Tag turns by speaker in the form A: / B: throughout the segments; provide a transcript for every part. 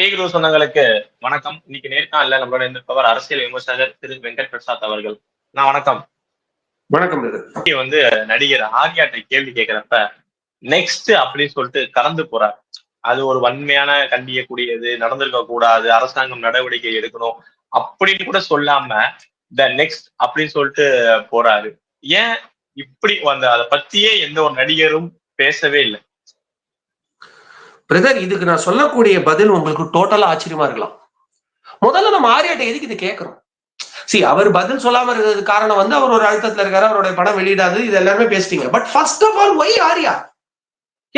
A: பேகுரு சொந்தங்களுக்கு வணக்கம். இன்னைக்கு நேர்காணல நம்மளோட இருந்திருப்பவர் அரசியல் விமர்சகர் திரு வெங்கட் பிரசாத் அவர்கள். நான் வணக்கம்.
B: வணக்கம்
A: வந்து நடிகர் ஆர்யாட்டை கேள்வி கேட்கிறப்ப நெக்ஸ்ட் அப்படின்னு சொல்லிட்டு கலந்து போறார். அது ஒரு வன்மையான கண்டியக்கூடியது நடந்திருக்க கூடாது அரசாங்கம் நடவடிக்கை எடுக்கணும் அப்படின்னு கூட சொல்லாம த நெக்ஸ்ட் அப்படின்னு சொல்லிட்டு போறாரு. ஏன் இப்படி அந்த அதை பத்தியே எந்த ஒரு நடிகரும் பேசவே இல்லை.
B: பிரதர் இதுக்கு நான் சொல்லக்கூடிய பதில் உங்களுக்கு டோட்டலா ஆச்சரியமா இருக்கலாம். முதல்ல நம்ம ஆரியாட்ட எதுக்கு இது கேட்கிறோம்? சி அவர் பதில் சொல்லாம இருக்கிறது காரணம் வந்து அவர் ஒரு அழுத்தத்துல இருக்காரு அவருடைய படம் வெளியிடாது இது எல்லாருமே பேசிட்டீங்க. But first of all why Arya?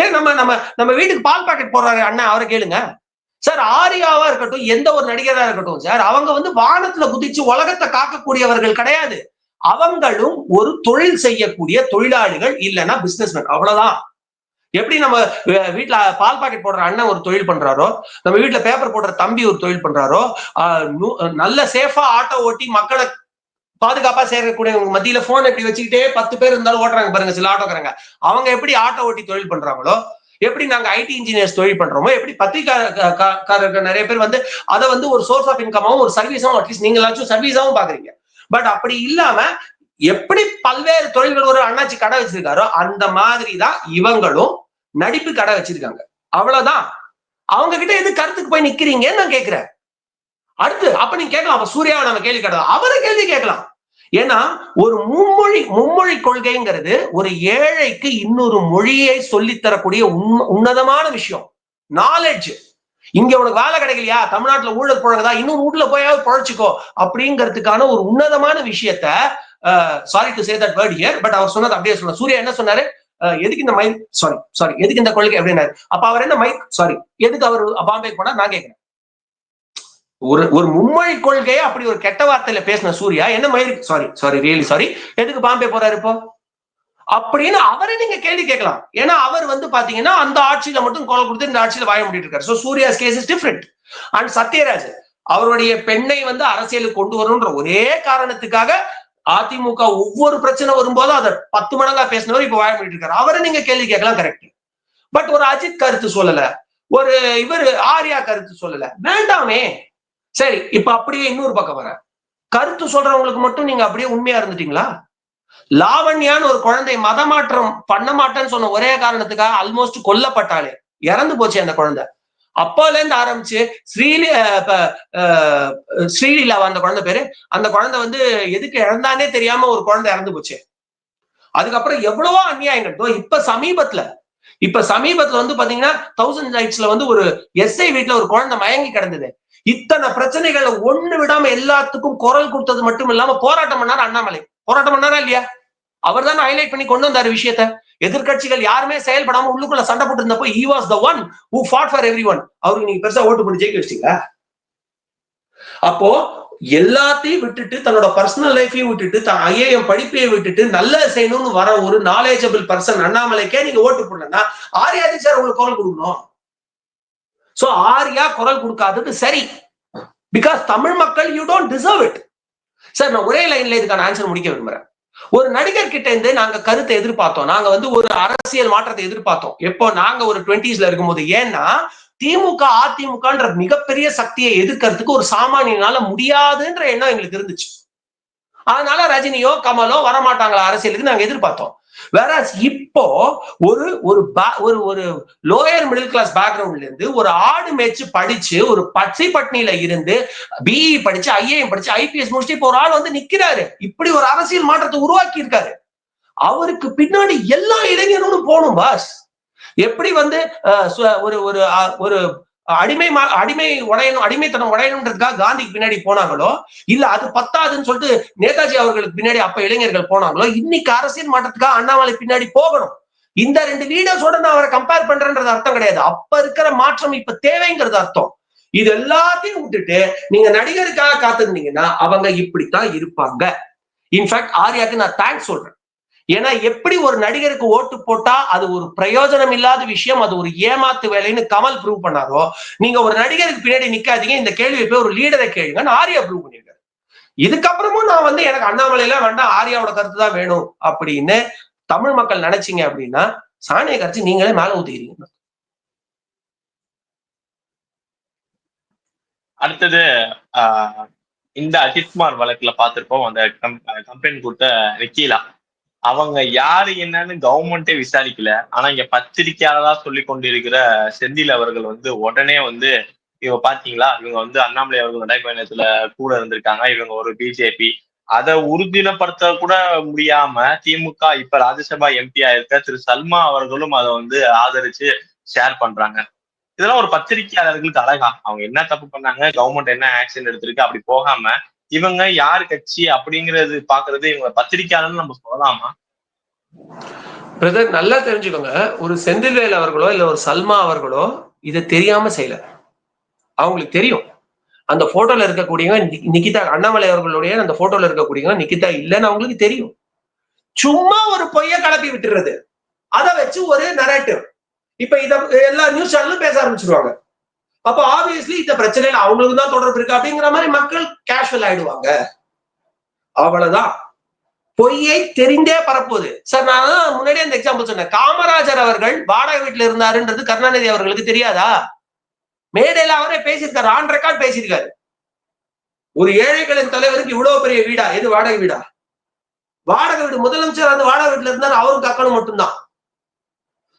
B: ஏன் நம்ம நம்ம நம்ம வீட்டுக்கு பால் பாக்கெட் போடுறாரு அண்ணன் அவரை கேளுங்க. சார் ஆரியாவா இருக்கட்டும் எந்த ஒரு நடிகரா இருக்கட்டும் சார் அவங்க வந்து வானத்துல குதிச்சு உலகத்தை காக்கக்கூடியவர்கள் கிடையாது. அவங்களும் ஒரு தொழில் செய்யக்கூடிய தொழிலாளிகள் இல்லைன்னா பிசினஸ்மேன் அவ்வளவுதான். எப்படி நம்ம வீட்டுல பால் பாக்கெட் போடுற அண்ணன் ஒரு தொழில் பண்றாரோ நம்ம வீட்டுல பேப்பர் போடுற தம்பி ஒரு தொழில் பண்றாரோ நல்ல சேஃபா ஆட்டோ ஓட்டி மக்களை பாதுகாப்பா சேர்க்கக்கூடிய மத்தியில போன் எப்படி வச்சுக்கிட்டே பத்து பேர் இருந்தாலும் ஓட்டுறாங்க பாருங்க சில ஆட்டோக்காரங்க. அவங்க எப்படி ஆட்டோ ஓட்டி தொழில் பண்றாங்களோ எப்படி நாங்க ஐடி இன்ஜினியர்ஸ் தொழில் பண்றோமோ எப்படி பத்திரிகாரர்கள் நிறைய பேர் வந்து அதை வந்து ஒரு சோர்ஸ் ஆஃப் இன்கமாவும் ஒரு சர்வீஸாவும் அட்லீஸ்ட் நீங்களாச்சும் சர்வீஸாவும் பாக்குறீங்க. பட் அப்படி இல்லாம எப்படி பல்வேறு தொழில்கள் ஒரு அண்ணாச்சி கடை வச்சிருக்காரோ அந்த மாதிரி தான் இவங்களும் நடிப்பு கடை வச்சிருக்காங்க. அவ்வளவுதான். அவங்க கிட்ட எது கருத்துக்கு போய் நிக்கிறீங்கன்னு நான் கேட்கிறேன் அடுத்து அப்ப நீங்க கேட்கலாம் அப்ப சூர்யாவை நம்ம கேள்வி கேட்கலாம் அவரை கேள்வி கேட்கலாம். ஏன்னா ஒரு மும்மொழி மும்மொழி கொள்கைங்கிறது ஒரு ஏழைக்கு இன்னொரு மொழியை சொல்லித்தரக்கூடிய உன்னதமான விஷயம். நாலேஜ் இங்க உனக்கு வேலை கிடைக்கலையா? தமிழ்நாட்டுல ஊழல் புழங்குதா? இன்னும் வீட்டுல போயாவது பழச்சிக்கோ. அப்படிங்கிறதுக்கான ஒரு உன்னதமான விஷயத்த sorry to say that word here but அவர் சொன்னது அப்படியே சொன்னார் சூர்யா என்ன சொன்னாரு? Uh, எதுக்கு இந்த மைக் சாரி சாரி எதுக்கு இந்த கொள்கை அப்படின்னாரு. அப்ப அவர் என்ன மைக் சாரி எதுக்கு அவர் பாம்பே போனா நான் கேட்கிறேன். ஒரு ஒரு மும்மொழி கொள்கையை அப்படி ஒரு கெட்ட வார்த்தையில பேசின சூர்யா என்ன மயிர் சாரி சாரி ரியலி சாரி எதுக்கு பாம்பே போறாரு இப்போ? அப்படின்னு அவரை நீங்க கேள்வி கேட்கலாம். ஏன்னா அவர் வந்து பாத்தீங்கன்னா அந்த ஆட்சியில மட்டும் கொலை கொடுத்து இந்த ஆட்சியில வாய முடிட்டு இருக்காரு. So Suriya's case is different and Sathyaraj அவருடைய பெண்ணை வந்து அரசியலுக்கு கொண்டு வரணுன்ற ஒரே காரணத்துக்காக அதிமுக ஒவ்வொரு பிரச்சனை வரும்போதும் அதை பத்து மடங்கா பேசினவர் இப்ப வாய முடிட்டு இருக்காரு அவரை நீங்க கேள்வி கேட்கலாம் கரெக்ட் பட் ஒரு அஜித் கருத்து சொல்லல. ஒரு இவர் ஆர்யா கருத்து சொல்லல. வேண்டாமே. சரி இப்ப அப்படியே இன்னொரு பக்கம் வர கருத்து சொல்றவங்களுக்கு மட்டும் நீங்க அப்படியே உண்மையா இருந்துட்டீங்களா? லாவண்யான்னு ஒரு குழந்தை மதமாற்றம் பண்ண மாட்டேன்னு சொன்ன ஒரே காரணத்துக்காக ஆல்மோஸ்ட் கொல்லப்பட்டாலே இறந்து போச்சு அந்த குழந்தை. அப்போலேருந்து ஆரம்பிச்சு ஸ்ரீலி ஸ்ரீலீலா அந்த குழந்தை பேரு. அந்த குழந்தை வந்து எதுக்கு இறந்தானே தெரியாம ஒரு குழந்தை இறந்து போச்சு. அதுக்கப்புறம் எவ்வளவோ அநியாயங்கள். இப்ப சமீபத்துல இப்ப சமீபத்துல வந்து பாத்தீங்கன்னா தௌசண்ட் நைட்ஸ்ல வந்து ஒரு எஸ்ஐ வீட்டுல ஒரு குழந்தை மயங்கி கிடந்தது. இத்தனை பிரச்சனைகளை ஒண்ணு விடாம எல்லாத்துக்கும் குரல் கொடுத்தது மட்டும் இல்லாம போராட்டம் பண்ணாரு அண்ணாமலை. போராட்டம் பண்ணாரா இல்லையா? அவர் தானே ஹைலைட் பண்ணி கொண்டு வந்தாரு விஷயத்த. எதிர்கட்சிகள் யாருமே செயல்படாம உள்ளுக்குள்ள சண்டை போட்டு இருந்தப்போ he was the one who fought for everyone அவருக்கு நீங்க பெருசா ஓட்டு பண்ணி ஜெயிக்க வச்சிட்டீங்க அப்போ எல்லாத்தையும் விட்டுட்டு தன்னோட பர்சனல் லைஃபையும் விட்டுட்டு தன் ஐஏஎம் படிப்பையும் விட்டுட்டு நல்ல செய்யணும்னு வர ஒரு நாலேஜபிள் பர்சன் அண்ணாமலைக்கே நீங்க ஓட்டு போடலன்னா ஆர்யாதி சார் உங்களுக்கு குரல் கொடுக்கணும். சோ ஆர்யா குரல் கொடுக்காதது சரி. பிகாஸ் தமிழ் மக்கள் you don't deserve it sir நான் ஒரே லைன்ல இதுக்கான ஆன்சர் முடிக்க விரும்புறேன். ஒரு நடிகர் கிட்ட இருந்து நாங்க கருத்தை எதிர்பார்த்தோம். நாங்க வந்து ஒரு அரசியல் மாற்றத்தை எதிர்பார்த்தோம். எப்போ நாங்க ஒரு டுவெண்ட்டிஸ்ல இருக்கும்போது ஏன்னா திமுக அதிமுகன்ற மிகப்பெரிய சக்தியை எதிர்க்கிறதுக்கு ஒரு சாமானியனால முடியாதுன்ற எண்ணம் எங்களுக்கு இருந்துச்சு. அதனால ரஜினியோ கமலோ வரமாட்டாங்களா அரசியலுக்கு நாங்க எதிர்பார்த்தோம். வேற இப்போ ஒரு ஒரு ஒரு ஒரு லோயர் மிடில் கிளாஸ் பேக்ரவுண்ட்ல இருந்து ஒரு ஆடு மேய்ச்சு படிச்சு ஒரு பச்சை பட்னியில இருந்து பிஇ படிச்சு ஐஏஎம் படிச்சு ஐபிஎஸ் முடிச்சுட்டு இப்போ ஒரு ஆள் வந்து நிக்கிறாரு. இப்படி ஒரு அரசியல் மாற்றத்தை உருவாக்கி இருக்காரு அவருக்கு பின்னாடி எல்லா இளைஞர்களும் போகணும் பாஸ் எப்படி வந்து ஒரு ஒரு ஒரு அடிமை அடிமை உடையணும் அடிமைத்தனம் உடையணுன்றதுக்காக காந்திக்கு பின்னாடி போனாங்களோ? இல்ல அது பத்தாதுன்னு சொல்லிட்டு நேதாஜி அவர்களுக்கு பின்னாடி அப்ப இளைஞர்கள் போனாங்களோ? இன்னைக்கு அரசியல் மாற்றத்துக்காக அண்ணாமலை பின்னாடி போகணும். இந்த ரெண்டு லீடர்ஸோட நான் அவரை கம்பேர் பண்றேன்றது அர்த்தம் கிடையாது. அப்ப இருக்கிற மாற்றம் இப்ப தேவைங்கிறது அர்த்தம். இது எல்லாத்தையும் விட்டுட்டு நீங்க நடிகருக்காக காத்திருந்தீங்கன்னா அவங்க இப்படித்தான் இருப்பாங்க. இன்ஃபேக்ட் ஆர்யாக்கு நான் தேங்க்ஸ் சொல்றேன். ஏன்னா எப்படி ஒரு நடிகருக்கு ஓட்டு போட்டா அது ஒரு பிரயோஜனம் இல்லாத விஷயம் அது ஒரு ஏமாத்து வேலைன்னு கமல் ப்ரூவ் பண்ணாரோ? நீங்க ஒரு நடிகருக்கு பின்னாடி நிக்காதீங்க இந்த கேள்வியை போய் ஒரு லீடரை கேளுங்கன்னு ஆர்யா ப்ரூவ் பண்ணிருக்காரு இதுக்கப்புறமும் நான் வந்து எனக்கு அண்ணாமலையில வேண்டாம் ஆர்யாவோட கருத்து தான் வேணும் அப்படின்னு தமிழ் மக்கள் நினைச்சீங்க அப்படின்னா சாணியை கரைச்சி நீங்களே மேல ஊத்திக்கிறீங்க.
A: அடுத்தது இந்த அஜித்குமார் வழக்குல பாத்திருப்போம் அந்த கம்ப்ளைண்ட் கொடுத்த நிக்கிலா அவங்க யாரு என்னன்னு கவர்மெண்டே விசாரிக்கல. ஆனா இங்க பத்திரிக்கையாளரா சொல்லி கொண்டிருக்கிற செந்தில் அவர்கள் வந்து உடனே வந்து இவங்க பாத்தீங்களா? இவங்க வந்து அண்ணாமலை அவர்கள் நடைபயணத்துல கூட இருந்திருக்காங்க. இவங்க ஒரு பிஜேபி அதை உறுதிப்படுத்த கூட முடியாம திமுக இப்ப ராஜ்யசபா எம்பியா இருக்க திரு சல்மா அவர்களும் அதை வந்து ஆதரிச்சு ஷேர் பண்றாங்க. இதெல்லாம் ஒரு பத்திரிகையாளர்களுக்கு அழகா. அவங்க என்ன தப்பு பண்ணாங்க? கவர்மெண்ட் என்ன ஆக்ஷன் எடுத்திருக்கு? அப்படி போகாம இவங்க யார் கட்சி அப்படிங்கிறது பாக்குறது இவங்க பத்திரிகையாளர்னு நம்ம சொல்லலாமா?
B: பிரதர் நல்லா தெரிஞ்சுக்கோங்க. ஒரு செந்தில்வேல் அவர்களோ இல்ல ஒரு சல்மா அவர்களோ இதை தெரியாம செய்யல. அவங்களுக்கு தெரியும். அந்த போட்டோல இருக்கக்கூடியவங்க நி- நிகிதா அண்ணாமலை அவர்களுடைய அந்த போட்டோல இருக்கக்கூடியவங்க நிகிதா இல்லைன்னு அவங்களுக்கு தெரியும். சும்மா ஒரு பொய்ய கலப்பி விட்டுறது. அதை வச்சு ஒரு நரேட்டிவ் இப்ப இத எல்லா நியூஸ் சேனலும் பேச ஆரம்பிச்சிருவாங்க. அப்ப ஆப்வியஸ்லி இந்த பிரச்சனையில அவங்களுக்கு தான் தொடர்பு இருக்கு அப்படிங்கிற மாதிரி மக்கள் கேஷுவல் ஆயிடுவாங்க. அவ்வளவுதான். பொய்யை தெரிந்தே பரப்புவது. சார் நான் முன்னாடியே அந்த எக்ஸாம்பிள் சொன்னேன். காமராஜர் அவர்கள் வாடகை வீட்டுல இருந்தாருன்றது கருணாநிதி அவர்களுக்கு தெரியாதா? மேடையில அவரே பேசியிருக்காரு. ஆன் ரெக்கார்ட் பேசியிருக்காரு. ஒரு ஏழைகளின் தலைவருக்கு இவ்வளவு பெரிய வீடா? எது வாடகை வீடா? வாடகை வீடு. முதலமைச்சர் அந்த வாடகை வீட்டுல இருந்தாரு அவரும் கக்கணும் மட்டும்தான்.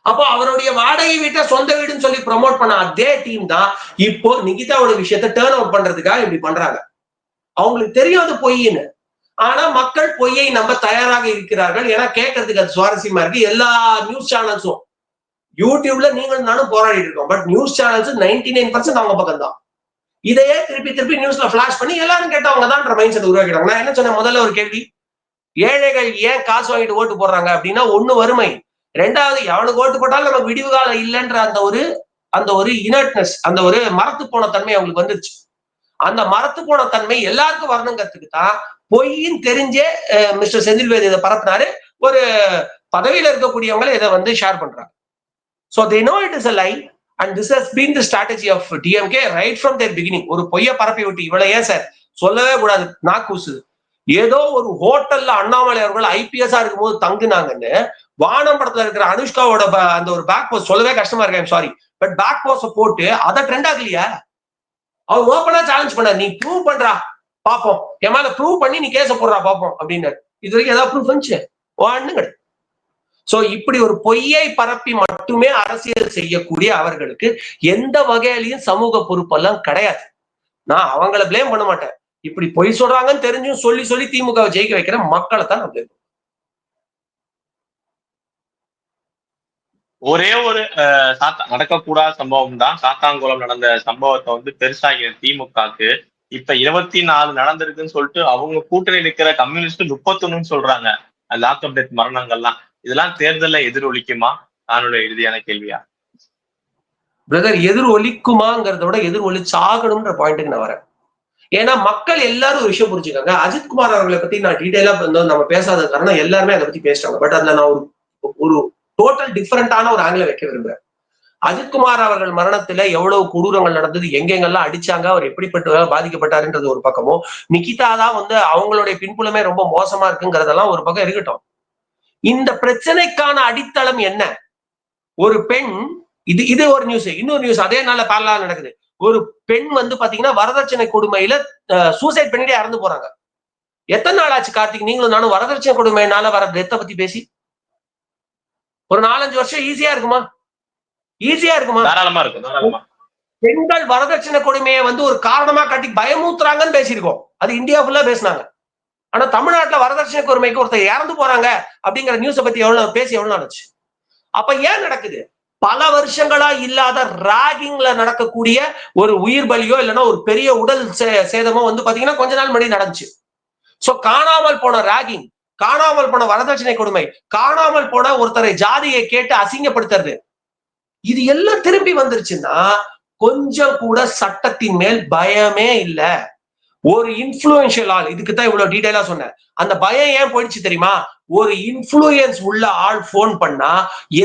B: அப்போ அவருடைய வாடகை வீட்டை சொந்த வீடுன்னு சொல்லி ப்ரோமோட் பண்ண அதே டீம் தான் இப்போ நிகிதாவோட விஷயத்தை டேர்ன் அவுட் பண்றதுக்காக இப்படி பண்றாங்க. அவங்களுக்கு தெரியும் அது பொய்ன்னு ஆனா மக்கள் பொய்யை நம்ப தயாராக இருக்கிறார்கள். ஏன்னா கேட்கறதுக்கு அது சுவாரஸ்யமா இருக்கு. எல்லா நியூஸ் சேனல்ஸும் யூடியூப்ல நீங்களும் நானும் போராடிட்டு இருக்கோம். But news channels ninety nine percent அவங்க பக்கம் தான். இதையே திருப்பி திருப்பி நியூஸ்ல ஃபிளாஷ் பண்ணி எல்லாரும் கேட்டவங்க தான் மைண்ட் செட் உருவாக்கிட்டாங்க. நான் என்ன சொன்னேன்? முதல்ல ஒரு கேள்வி. ஏழைகள் ஏன் காசு வாங்கிட்டு ஓட்டு போடுறாங்க அப்படின்னா ஒண்ணு வறுமை. ரெண்டாவது எவனுக்கு ஓட்டு போட்டாலும் நமக்கு விடிவு காலம் இல்லைன்ற அந்த ஒரு அந்த ஒரு இனட்னஸ் அந்த ஒரு மரத்து போன தன்மை அவங்களுக்கு வந்துருச்சு. அந்த மரத்து போன தன்மை எல்லாருக்கும் வரணுங்கிறதுக்கு தான் பொய்ன்னு தெரிஞ்சே மிஸ்டர் செந்தில்வேதி இதை பரப்புனாரு. ஒரு பதவியில இருக்கக்கூடியவங்களை இதை வந்து ஷேர் பண்றாங்க. So they know it is a lie and this has been the strategy of DMK right from their beginning ஒரு பொய்ய பரப்பி விட்டு இவ்வளவு ஏன் சார் சொல்லவே கூடாது. நாக்கூசுது ஏதோ ஒரு ஹோட்டல்ல அண்ணாமலை அவர்கள் ஐபிஎஸ்ஆ இருக்கும்போது தங்குனாங்கன்னு வானம் படத்துல இருக்கிற அனுஷ்காவோட அந்த ஒரு பேக் போஸ்ட் சொல்லவே கஷ்டமா இருக்கேன் சாரி பட் பேக் போஸ்ட போட்டு அதை ட்ரெண்ட் ஆகலையா அவர் ஓப்பனா சேலஞ்ச் பண்ணார் நீ ப்ரூவ் பண்றா பாப்போம். என் மேல ப்ரூவ் பண்ணி நீ கேஸ போடுறா பாப்போம் அப்படின்னாரு. இது வரைக்கும் ஏதாவது ப்ரூஃப் வந்துச்சு? ஒண்ணு கிடையாது சோ இப்படி ஒரு பொய்யை பரப்பி மட்டுமே அரசியல் செய்யக்கூடிய அவர்களுக்கு எந்த வகையிலையும் சமூக பொறுப்பெல்லாம் கிடையாது. நான் அவங்கள பிளேம் பண்ண மாட்டேன். இப்படி பொய் சொல்றாங்கன்னு தெரிஞ்சும் சொல்லி சொல்லி திமுக ஜெயிக்க வைக்கிற மக்களை தான் நான் பிளேம்
A: ஒரே ஒரு அஹ், சாத்தா நடக்கக்கூடாத சம்பவம் தான் சாத்தாங்குளம் நடந்த சம்பவத்தை வந்து பெருசாகின திமுகக்கு இப்ப இருபத்தி நாலு நடந்திருக்குன்னு சொல்லிட்டு அவங்க கூட்டணி இருக்கிற கம்யூனிஸ்ட் முப்பத்தொன்னு சொல்றாங்க. லாக்அப் டெத் மரணங்கள்லாம். இதெல்லாம் தேர்தல்ல எதிரொலிக்குமா நானுடைய இறுதியான கேள்வியா?
B: பிரதர் எதிர் ஒலிக்குமாங்கிறத விட எதிர் ஒலிச்சாகணும்ன்ற பாயிண்ட்டுக்கு நான் வரேன். ஏன்னா மக்கள் எல்லாரும் ஒரு விஷயம் புரிஞ்சுக்காங்க. அஜித்குமார் அவர்களை பத்தி நான் டீடைலா நம்ம பேசாத காரணம் எல்லாருமே அதை பத்தி பேசுறாங்க. பட் அதுல நான் ஒரு ஒரு டோட்டல் டிஃப்ரெண்டான ஒரு ஆங்கில வைக்க விரும்புறேன் அஜித்குமார் அவர்கள் மரணத்துல எவ்வளவு கொடூரங்கள் நடந்தது எங்கெங்கெல்லாம் அடிச்சாங்க அவர் எப்படிப்பட்ட பாதிக்கப்பட்டாருன்றது ஒரு பக்கமும். நிகிதா தான் வந்து அவங்களுடைய பின்புலமே ரொம்ப மோசமா இருக்குங்கிறதெல்லாம் ஒரு பக்கம் இருக்கட்டும். இந்த பிரச்சனைக்கான அடித்தளம் என்ன? ஒரு பெண் இது இது ஒரு நியூஸ் இன்னொரு நியூஸ் அதே நாள்ல பேரலா நடக்குது. ஒரு பெண் வந்து பாத்தீங்கன்னா வரதட்சணை கொடுமையில சூசைட் பண்ணிட்டே இறந்து போறாங்க. எத்தனை நாள் ஆச்சு கார்த்திக்? நீங்களும் நானும் வரதட்சணை கொடுமையினால வர டெத்தை பத்தி பேசி. ஒரு நாலஞ்சு வருஷம் ஈஸியா இருக்குமா? ஈஸியா இருக்குமா?
A: தாராளமா இருக்கும் தாராளமா.
B: பெண்கள் வரதட்சணை கொடுமையை வந்து ஒரு காரணமா காட்டி பயமுறுத்துறாங்கன்னு பேசியிருக்கோம். அது இந்தியா ஃபுல்லா பேசினாங்க. ஆனா தமிழ்நாட்டுல வரதட்சணை கொடுமைக்கு ஒருத்தர் இறந்து போறாங்க அப்படிங்கிற நியூஸை பத்தி எவ்வளவு பேசி எவ்வளவு நாள் ஆச்சு? அப்ப ஏன் நடக்குது? பல வருஷங்களா இல்லாத ராகிங்ல நடக்கக்கூடிய ஒரு உயிர் பலியோ இல்லைன்னா ஒரு பெரிய உடல் சே- சேதமோ வந்து பாத்தீங்கன்னா கொஞ்ச நாள் முன்னாடி நடந்துச்சு. சோ காணாமல் போன ராகிங் காணாமல் போன வரதட்சணை கொடுமை காணாமல் போன ஒருத்தரை ஜாதியை கேட்டு அசிங்கப்படுத்துறது. இது எல்லாம் திரும்பி வந்துருச்சுன்னா கொஞ்சம் கூட சட்டத்தின் மேல் பயமே இல்ல. ஒரு இன்ஃபுளுன்ஷியல் ஆள் இதுக்கு தான் இவ்வளவு டீடைலா சொன்னேன். அந்த பயம் ஏன் போயிடுச்சு தெரியுமா? ஒரு இன்ஃபுளுயன்ஸ் உள்ள ஆள் போன் பண்ணா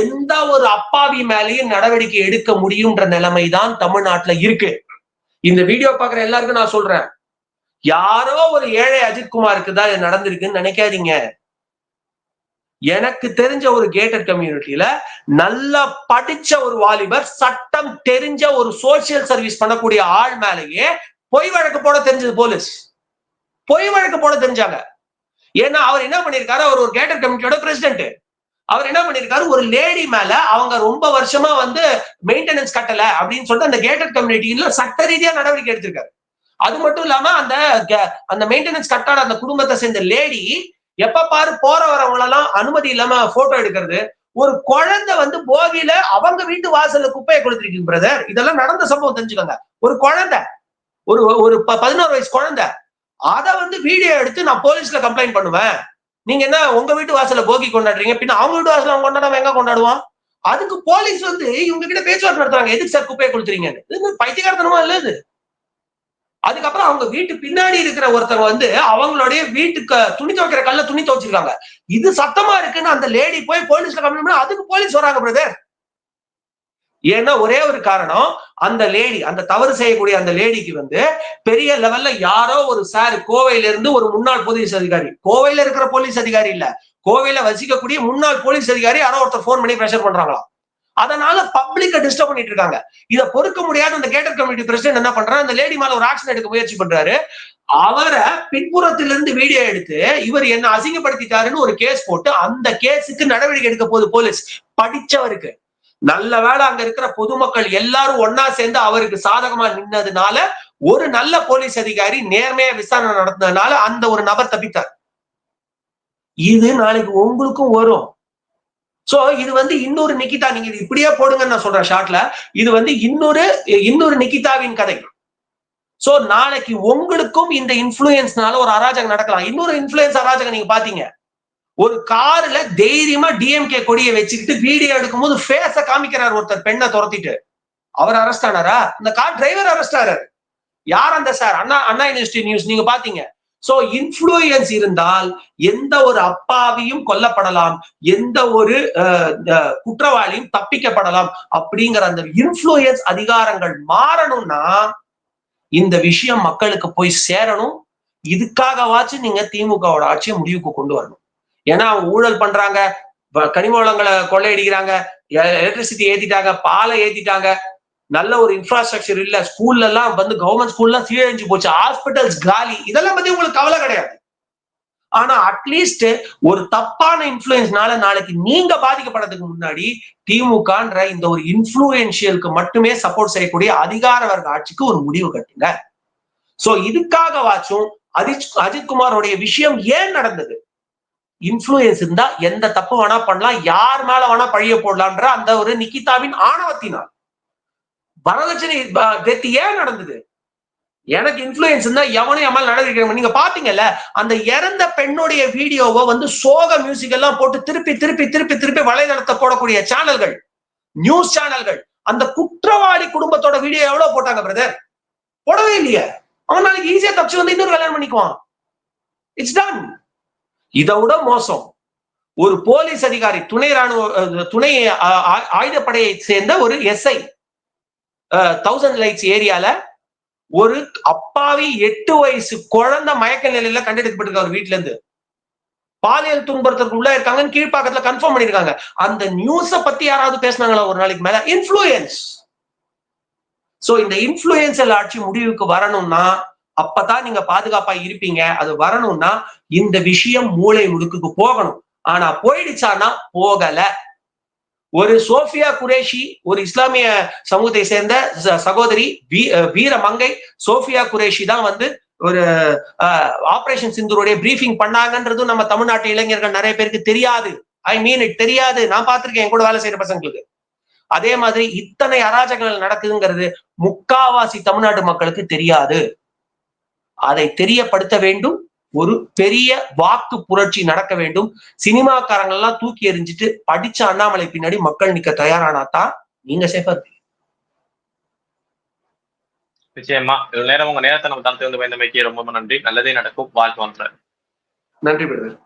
B: எந்த ஒரு அப்பாவி மேலேயும் நடவடிக்கை எடுக்க முடியும்ன்ற நிலைமை தான் தமிழ்நாட்டுல இருக்கு. இந்த வீடியோ பாக்குற எல்லாருக்கும் நான் சொல்றேன். யாரோ ஒரு ஏழை அஜித்குமாருக்கு தான் இது நடந்திருக்குன்னு நினைக்காதீங்க. எனக்கு தெரிஞ்ச ஒரு கேட்டட் கம்யூனிட்டியில நல்லா படிச்ச ஒரு வாலிபர் சட்டம் தெரிஞ்ச ஒரு சோசியல் சர்வீஸ் பண்ணக்கூடிய ஆள் மேலேயே பொய் வழக்கு போட தெரிஞ்சது போலீஸ் பொய் வழக்கு போட தெரிஞ்சாங்க. ஏன்னா அவர் என்ன பண்ணிருக்காரு? அவர் ஒரு கேட்டர் கமிட்டியோட பிரசிடென்ட் அவர் என்ன பண்ணிருக்காரு? ஒரு லேடி மேல அவங்க ரொம்ப வருஷமா வந்து மெயின்டெனன்ஸ் கட்டல அப்படின்னு சொல்லிட்டு அந்த கேட்டட் கம்யூனிட்டியில சட்ட ரீதியா நடவடிக்கை எடுத்திருக்காரு. அது மட்டும் இல்லாம அந்த க- அந்த மெயின்டெனன்ஸ் கட்டான அந்த குடும்பத்தை சேர்ந்த லேடி எப்ப பாரு போற வரவங்க எல்லாம் அனுமதி இல்லாம போட்டோ எடுக்கிறது. ஒரு குழந்தை வந்து போகியில அவங்க வீட்டு வாசல்ல குப்பையை கொடுத்துருக்கீங்க பிரதர் இதெல்லாம் நடந்த சம்பவம் தெரிஞ்சுக்கோங்க. ஒரு குழந்தை. ஒரு ஒரு ப- பதினோரு வயசு குழந்தை. அதை வந்து வீடியோ எடுத்து நான் போலீஸ்ல கம்ப்ளைண்ட் பண்ணுவேன். நீங்க என்ன உங்க வீட்டு வாசல்ல போகி கொண்டாடுறீங்க? பின்ன அவங்க வீட்டு வாசல அவங்க கொண்டாடாம எங்க கொண்டாடுவோம் அதுக்கு போலீஸ் வந்து இவங்க கிட்ட பேச்சுவார்த்தை நடத்துறாங்க. எதுக்கு சார் குப்பையை கொடுத்துறீங்க இது பைத்தியகாரத்தனமா இல்ல இது? அதுக்கப்புறம் அவங்க வீட்டு பின்னாடி இருக்கிற ஒருத்தவங்க வந்து அவங்களுடைய வீட்டுக்கு துணி துவைக்கிற கல்ல துணி துவைச்சிருக்காங்க. இது சத்தமா இருக்குன்னு அந்த லேடி போய் போலீஸ்ல கம்ப்ளைண்ட் பண்ணா அதுக்கு போலீஸ் வராங்க பிரதர் ஏன்னா ஒரே ஒரு காரணம் அந்த லேடி அந்த தவறு செய்யக்கூடிய அந்த லேடிக்கு வந்து பெரிய லெவல்ல யாரோ ஒரு சார் கோவையில இருந்து ஒரு முன்னாள் போலீஸ் அதிகாரி. கோவையில இருக்கிற போலீஸ் அதிகாரி இல்ல. கோவையில வசிக்கக்கூடிய முன்னாள் போலீஸ் அதிகாரி யாரோ ஒருத்தர் ஃபோன் பண்ணி ப்ரெஷர் பண்றாங்களாம். அதனால பப்ளிக்க டிஸ்டர்ப் பண்ணிட்டு இருக்காங்க இதை பொறுக்க முடியாத அந்த கேட்டர் கமிட்டி பிரசிடென்ட் என்ன பண்றாரு? அந்த லேடி மேல ஒரு ஆக்ஷன் எடுக்க முயற்சி பண்றாரு. அவரை பின்புறத்திலிருந்து வீடியோ எடுத்து இவர் என்ன அசிங்கப்படுத்திட்டாருன்னு ஒரு கேஸ் போட்டு அந்த கேஸுக்கு நடவடிக்கை எடுக்க போகுது போலீஸ் படிச்சவருக்கு. நல்ல வேலை அங்க இருக்கிற பொதுமக்கள் எல்லாரும் ஒன்னா சேர்ந்து அவருக்கு சாதகமா நின்னதுனால ஒரு நல்ல போலீஸ் அதிகாரி நேர்மையா விசாரணை நடத்தினதுனால அந்த ஒரு நபர் தப்பித்தார் இது நாளைக்கு உங்களுக்கும் வரும். சோ இது வந்து இன்னொரு நிக்கிதா நீங்க இது இப்படியே போடுங்கன்னு நான் சொல்றேன் ஷார்ட்ல இது வந்து இன்னொரு இன்னொரு நிக்கிதாவின் கதை. சோ நாளைக்கு உங்களுக்கும் இந்த இன்ஃபுளுயன்ஸ்னால ஒரு அராஜகம் நடக்கலாம். இன்னொரு இன்ஃபுளுயன்ஸ் அராஜகம் நீங்க பாத்தீங்க. ஒரு கார்ல தைரியமா டிஎம்கே கொடியை வச்சுக்கிட்டு வீடியோ எடுக்கும்போது ஃபேஸ காமிக்கிறார் ஒருத்தர் பெண்ணை துரத்திட்டு. அவர் அரெஸ்ட் ஆனாரா? இந்த கார் டிரைவர் அரெஸ்ட் ஆறாரு. யார் அந்த sir Anna Anna university news நீங்க பாத்தீங்க. சோ இன்ஃபுளுயன்ஸ் இருந்தால் எந்த ஒரு அப்பாவியும் கொல்லப்படலாம் எந்த ஒரு அஹ், குற்றவாளியும் தப்பிக்கப்படலாம் அப்படிங்கிற அந்த இன்ஃபுளுயன்ஸ் அதிகாரங்கள் மாறணும்னா இந்த விஷயம் மக்களுக்கு போய் சேரணும். இதுக்காகவாச்சும் நீங்க திமுகவோட ஆட்சியை முடிவுக்கு கொண்டு வரணும். ஏன்னா அவங்க ஊழல் பண்றாங்க கனிம வளங்களை கொள்ளையடிக்கிறாங்க எலக்ட்ரிசிட்டி ஏத்திட்டாங்க பாலை ஏத்திட்டாங்க நல்ல ஒரு இன்ஃப்ராஸ்ட்ரக்சர் இல்ல ஸ்கூல்ல எல்லாம் வந்து கவர்மெண்ட் ஸ்கூல்லாம் சீரழிஞ்சு போச்சு. ஹாஸ்பிட்டல்ஸ் காலி. இதெல்லாம் பத்தி உங்களுக்கு கவலை கிடையாது. ஆனா அட்லீஸ்ட் ஒரு தப்பான இன்ஃபுளுயன்ஸ்னால நாளைக்கு நீங்க பாதிக்கப்படுறதுக்கு முன்னாடி திமுகன்ற இந்த ஒரு இன்ஃபுளுயன்ஷியலுக்கு மட்டுமே சப்போர்ட் செய்யக்கூடிய அதிகார வர்க்க ஆட்சிக்கு ஒரு முடிவு கட்டுங்க. சோ இதுக்காகவாச்சும் அஜித் அஜித்குமாரோடைய விஷயம் ஏன் நடந்தது? இன்ஃபுளுயன்ஸ் இருந்தா எந்த தப்பு வேணா பண்ணலாம் யார் மேல வேணா பழிய போடலாம்ன்ற அந்த ஒரு நிக்கிதாவின் ஆணவத்தினால். வரதட்சணை ப- டெத் ஏன் நடந்தது? எனக்கு இன்ஃபுளுயன்ஸ் இருந்தா எவனும் என் மேல நடவடிக்கை நீங்க பாத்தீங்கல்ல அந்த இறந்த பெண்ணுடைய வீடியோவை வந்து சோக மியூசிக் எல்லாம் போட்டு திருப்பி திருப்பி திருப்பி திருப்பி வலைதளத்தை போடக்கூடிய சேனல்கள் நியூஸ் சேனல்கள் அந்த குற்றவாளி குடும்பத்தோட வீடியோ எவ்வளவு போட்டாங்க பிரதர் போடவே இல்லையே. அவன் நாளைக்கு ஈஸியா தப்பிச்சு வந்து இன்னொரு கல்யாணம் பண்ணிக்குவான். இட்ஸ் டன் இதை விட மோசம். ஒரு போலீஸ் அதிகாரி துணை ராணுவ துணை ஆ- ஆ- ஆயுதப்படையை சேர்ந்த ஒரு எஸ்ஐ தௌசண்ட் லைட்ஸ் ஏரியால ஒரு அப்பாவி எட்டு வயசு குழந்தை மயக்க நிலையில கண்டெடுக்கப்பட்டிருக்காரு வீட்டுல இருந்து பாலியல் துன்புறுத்தலுக்கு உள்ள இருக்காங்கன்னு கீழ்ப்பாக்கத்துல கன்ஃபார்ம் பண்ணிருக்காங்க அந்த நியூஸ பத்தி யாராவது பேசினாங்களா ஒரு நாளைக்கு மேல? இன்ஃபுளுயன்ஸ் சோ இந்த இன்ஃபுளுயன்சல் ஆட்சி முடிவுக்கு வரணும்னா அப்பதான் நீங்க பாதுகாப்பா இருப்பீங்க. அது வரணும்னா இந்த விஷயம் மூளை முடுக்குக்கு போகணும். ஆனா போயிடுச்சானா போகல. ஒரு சோஃபியா குரேஷி ஒரு இஸ்லாமிய சமூகத்தை சேர்ந்த சகோதரி வீ- மங்கை சோஃபியா குரேஷி தான் வந்து ஒரு ஆபரேஷன் சிந்தூருடைய பிரீஃபிங் பண்ணாங்கன்றதும் நம்ம தமிழ்நாட்டு இளைஞர்கள் நிறைய பேருக்கு தெரியாது. ஐ மீன் இட் தெரியாது. நான் பார்த்திருக்கேன் என் கூட வேலை செய்யற பசங்களுக்கு. அதே மாதிரி இத்தனை அராஜகங்கள் நடக்குதுங்கிறது முக்காவாசி தமிழ்நாட்டு மக்களுக்கு தெரியாது. அதை தெரியப்படுத்த வேண்டும் ஒரு பெரிய வாக்கு புரட்சி நடக்க வேண்டும். சினிமாக்காரங்க எல்லாம் தூக்கி எறிஞ்சிட்டு படிச்ச அண்ணாமலை பின்னாடி மக்கள் நிக்க தயாரானா தான் நீங்க சேஃபா இருப்பீங்க.
A: நிச்சயமா. இவ்வளவு நேரம் உங்க நேரத்தை நம்ம தளத்தை வந்து பயந்தமைக்கு ரொம்ப நன்றி. நல்லதே நடக்கும். வாழ்க்கை வளர்ற
B: நன்றி பிரதர்.